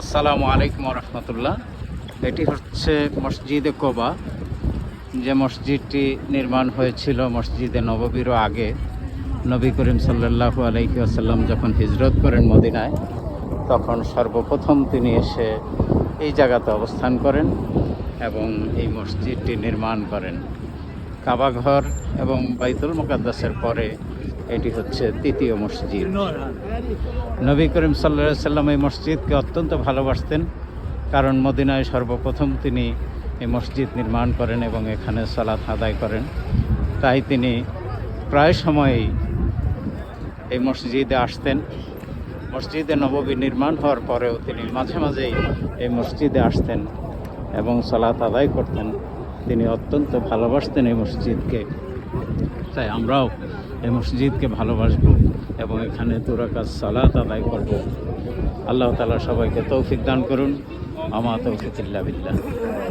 আসসালামু আলাইকুম রহমতুল্লাহ। এটি হচ্ছে মসজিদে কোবা। যে মসজিদটি নির্মাণ হয়েছিল মসজিদে নববীরও আগে। নবী করিম সাল্লাল্লাহু আলাইহি আসাল্লাম যখন হিজরত করেন মদিনায়, তখন সর্বপ্রথম তিনি এসে এই জায়গাতে অবস্থান করেন এবং এই মসজিদটি নির্মাণ করেন। কাবাঘর এবং বাইতুল মোকাদ্দাসের পরে এটি হচ্ছে তৃতীয় মসজিদ। নবী করিম সাল্লা সাল্লাম এই মসজিদকে অত্যন্ত ভালোবাসতেন, কারণ মদিনায় সর্বপ্রথম তিনি এই মসজিদ নির্মাণ করেন এবং এখানে সালাত আদায় করেন। তাই তিনি প্রায় সময়ই এই মসজিদে আসতেন। মসজিদে নববী নির্মাণ হওয়ার পরেও তিনি মাঝে মাঝেই এই মসজিদে আসতেন এবং সালাত আদায় করতেন। তিনি অত্যন্ত ভালোবাসতেন এই মসজিদকে। তাই আমরাও এই মসজিদকে ভালোবাসব এবং এখানে দুরাকাজ সালাত আদায় করব। আল্লাহ তালা সবাইকে তৌফিক দান করুন। আমা তৌফিক বিল্লাহ।